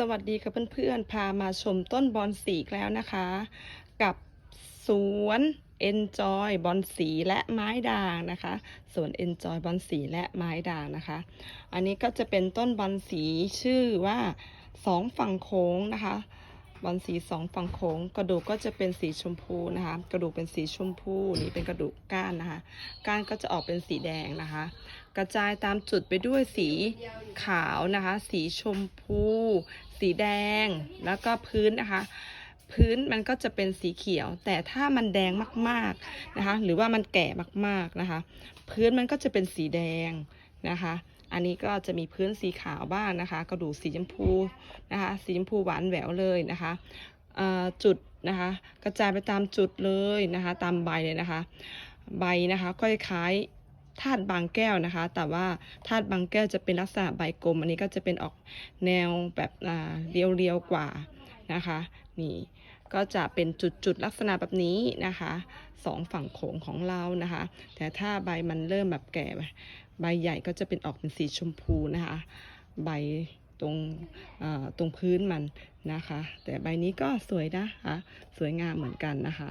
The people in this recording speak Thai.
สวัสดีค่ะเพื่อนๆ พามาชมต้นบอนสีแล้วนะคะ กับสวน Enjoy บอนสีและไม้ด่างนะคะสวน Enjoy บอนสีและไม้ด่างนะคะ อันนี้ก็จะเป็นต้นบอนสีชื่อว่าสองฝั่งโค้งนะคะ บอนสีสองฝั่งโค้ง กระดูกก็จะเป็นสีชมพูนะคะ กระดูกเป็นสีชมพูนี่เป็นกระดูกก้านนะคะ ก้านก็จะออกเป็นสีแดงนะคะ กระจายตามจุดไปด้วยสี ขาวนะคะ สีชมพู สีแดง แล้วก็พื้นนะคะ พื้นมันก็จะเป็นสีเขียว แต่ถ้ามันแดงมากๆนะคะ หรือว่ามันแก่มากๆนะคะ พื้นมันก็จะเป็นสีแดงนะคะ อันนี้ก็จะมีพื้นสีขาวบ้างนะคะกระดูกสีชมพูนะคะ สีชมพูหวานแหววเลยนะคะจุดนะคะกระจายไปตามจุดเลยนะคะ ตามใบเลยนะคะ ใบนะคะก็คล้าย ธาตุบางแก้วนะคะ แต่ว่าธาตุบางแก้วจะเป็นลักษณะใบกลม อันนี้ก็จะเป็นออกแนวแบบอ่าเรียวๆกว่านะคะนี่ก็จะเป็นจุดๆลักษณะแบบนี้นะคะสองฝั่งโขงของเรานะคะ แต่ถ้าใบมันเริ่มแบบแก่ใบใหญ่ก็จะเป็นออกเป็นสีชมพูนะคะ ใบตรงเอ่อตรงพื้นมันนะคะ แต่ใบนี้ก็สวยนะคะ สวยงามเหมือนกันนะคะ